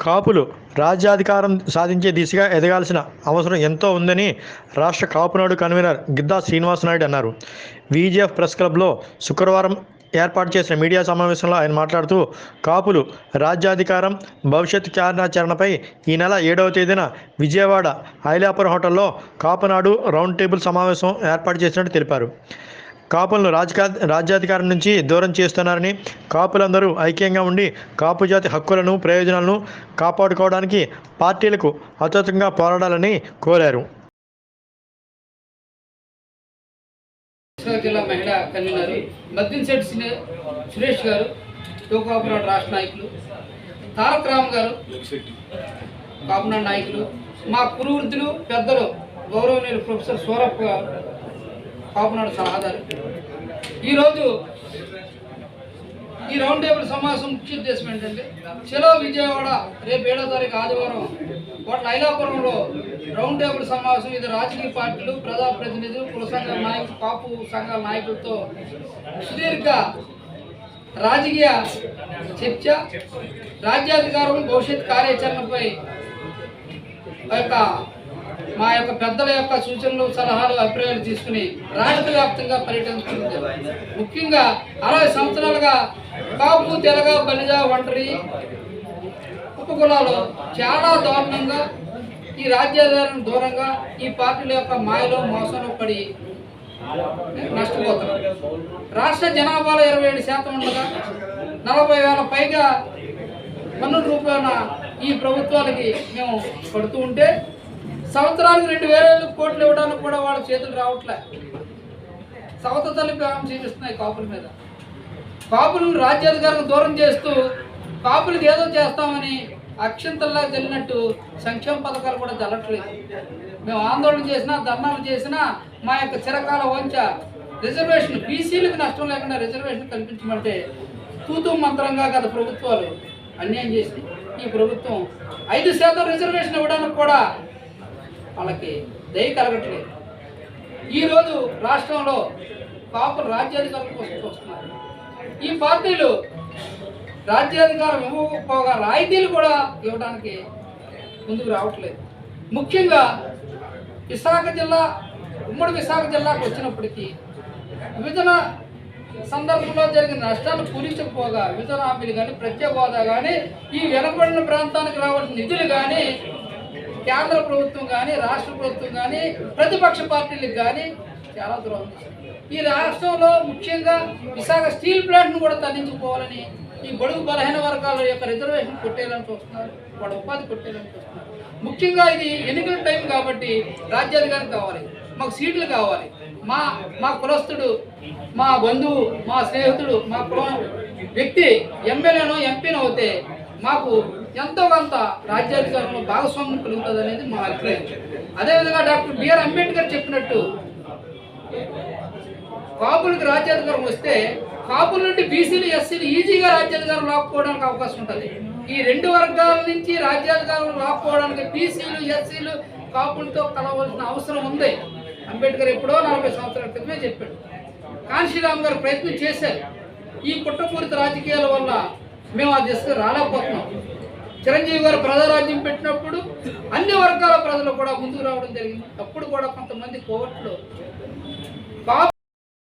కాపులు రాజ్యాధికారం సాధించే దిశగా ఎదగాల్సిన అవసరం ఎంతో ఉందని రాష్ట్ర కాపునాడు కన్వీనర్ గిద్దా శ్రీనివాసనాయుడు అన్నారు. విజిఎఫ్ ప్రెస్ క్లబ్లో శుక్రవారం ఏర్పాటు చేసిన మీడియా సమావేశంలో ఆయన మాట్లాడుతూ కాపులు రాజ్యాధికారం భవిష్యత్ కార్యాచరణపై ఈ నెల ఏడవ తేదీన విజయవాడ ఐలాపురం హోటల్లో కాపునాడు రౌండ్ టేబుల్ సమావేశం ఏర్పాటు చేసినట్టు తెలిపారు. కాపులను రాజకా రాజ్యాధికారం నుంచి దూరం చేస్తున్నారని కాపులందరూ ఐక్యంగా ఉండి కాపు జాతి హక్కులను ప్రయోజనాలను కాపాడుకోవడానికి పార్టీలకు అతీతంగా పోరాడాలని కోరారు. కృష్ణా జిల్లా మహిళా కన్వీనర్ మద్దినశెట్టి సురేష్ గారు యువకాపునాడు రాష్ట్ర నాయకులు తారక రామ్ గారు కాపునాడు నాయకులు మా కురువృద్ధులు పెద్దలు గౌరవనీయులు ప్రొఫెసర్ సూరప్ప గారు కాపునాడు సలహాదారు. ఈరోజు ఈ రౌండ్ టేబుల్ సమావేశం ముఖ్య ఉద్దేశం ఏంటంటే చలో విజయవాడ రేపు ఏడో తారీఖు ఆదివారం లైలాపురంలో రౌండ్ టేబుల్ సమావేశం ఇది రాజకీయ పార్టీలు ప్రజాప్రతినిధులు కుల సంఘాల నాయకులు కాపు సంఘాల నాయకులతో సుదీర్ఘ రాజకీయ చర్చ రాజ్యాధికారం భవిష్యత్ కార్యాచరణపై యొక్క మా యొక్క పెద్దల యొక్క సూచనలు సలహాలు అభిప్రాయాలు తీసుకుని రాష్ట్ర వ్యాప్తంగా పర్యటించుకుంది ముఖ్యంగా అరవై సంవత్సరాలుగా కాపు తెలగ బలిజ ఒంటరి ఉపకులాలు చాలా దారుణంగా ఈ రాజ్యాధారణ దూరంగా ఈ పార్టీల యొక్క మాయలో మోసంలో పడి నష్టపోతున్నారు. రాష్ట్ర జనాభాలో ఇరవై ఏడు శాతం ఉండగా నలభై వేల పైగా పన్నుల రూపాయన ఈ ప్రభుత్వాలకి మేము పడుతూ ఉంటే సంవత్సరానికి రెండు వేల కోట్లు ఇవ్వడానికి కూడా వాళ్ళ చేతులు రావట్లే. సవత తల్లి ప్రేమ చూపిస్తున్నాయి కాపుల మీద. కాపులను రాజ్యాధికారం దూరం చేస్తూ కాపులకు ఏదో చేస్తామని అక్షంతల్లా జరిగినట్టు సంక్షేమ పథకాలు కూడా జరగట్లేదు మేము ఆందోళన చేసినా ధర్నాలు చేసినా మా యొక్క చిరకాల వంచ రిజర్వేషన్ బీసీలకు నష్టం లేకుండా రిజర్వేషన్ కల్పించమంటే తూతూ మంత్రంగా గత ప్రభుత్వాలు అన్యాయం చేసి ఈ ప్రభుత్వం ఐదు శాతం రిజర్వేషన్ ఇవ్వడానికి కూడా వాళ్ళకి దయ కలగట్లేదు. ఈరోజు రాష్ట్రంలో కాపులు రాజ్యాధికారుల కోసం చూస్తున్నారు. ఈ పార్టీలు రాజ్యాధికారం ఇవ్వకపోగా రాయితీలు కూడా ఇవ్వడానికి ముందుకు రావట్లేదు. ముఖ్యంగా విశాఖ జిల్లా ఉమ్మడి విశాఖ జిల్లాకు వచ్చినప్పటికీ విభజన సందర్భంలో జరిగిన నష్టాలు పూరించకపోగా విభజన హామీలు కానీ ప్రత్యేక హోదా కానీ ఈ వెనకబడిన ప్రాంతానికి రావాల్సిన నిధులు కానీ కేంద్ర ప్రభుత్వం కానీ రాష్ట్ర ప్రభుత్వం కానీ ప్రతిపక్ష పార్టీలకు కానీ చాలా దూరం ఈ రాష్ట్రంలో ముఖ్యంగా విశాఖ స్టీల్ ప్లాంట్ను కూడా తరలించుకోవాలని ఈ బడుగు బలహీన వర్గాల యొక్క రిజర్వేషన్ కొట్టేయాలని చూస్తున్నారు. వాళ్ళ ఉపాధి కొట్టేయాలని చూస్తున్నారు. ముఖ్యంగా ఇది ఎన్నికల టైం కాబట్టి రాజ్యాధికారం కావాలి. మాకు సీట్లు కావాలి. మా మా కులస్తుడు మా బంధువు మా స్నేహితుడు మా కులం వ్యక్తి ఎమ్మెల్యేనో ఎంపీనో అవుతే మాకు ఎంతో కొంత రాజ్యాధికారంలో భాగస్వామ్యం కలుగుతుంది అనేది మా అభిప్రాయం. అదేవిధంగా డాక్టర్ బిఆర్ అంబేద్కర్ చెప్పినట్టు కాపులకు రాజ్యాధికారం వస్తే కాపుల నుండి బీసీలు ఎస్సీలు ఈజీగా రాజ్యాధికారం లాక్కోవడానికి అవకాశం ఉంటుంది. ఈ రెండు వర్గాల నుంచి రాజ్యాధికారం లాక్కోవడానికి బీసీలు ఎస్సీలు కాపులతో కలవలసిన అవసరం ఉంది. అంబేద్కర్ ఎప్పుడో నలభై సంవత్సరాల క్రితమే చెప్పాడు. కాంశీరామ్ గారు ప్రయత్నం చేశారు. ఈ కుట్రపూరిత రాజకీయాల వల్ల మేము ఆ దిశగా రాలేకపోతున్నాం. చిరంజీవి గారు ప్రజారాజ్యం పెట్టినప్పుడు అన్ని వర్గాల ప్రజలు కూడా ముందుకు రావడం జరిగింది. అప్పుడు కూడా కొంతమంది కోవట్లు కాపు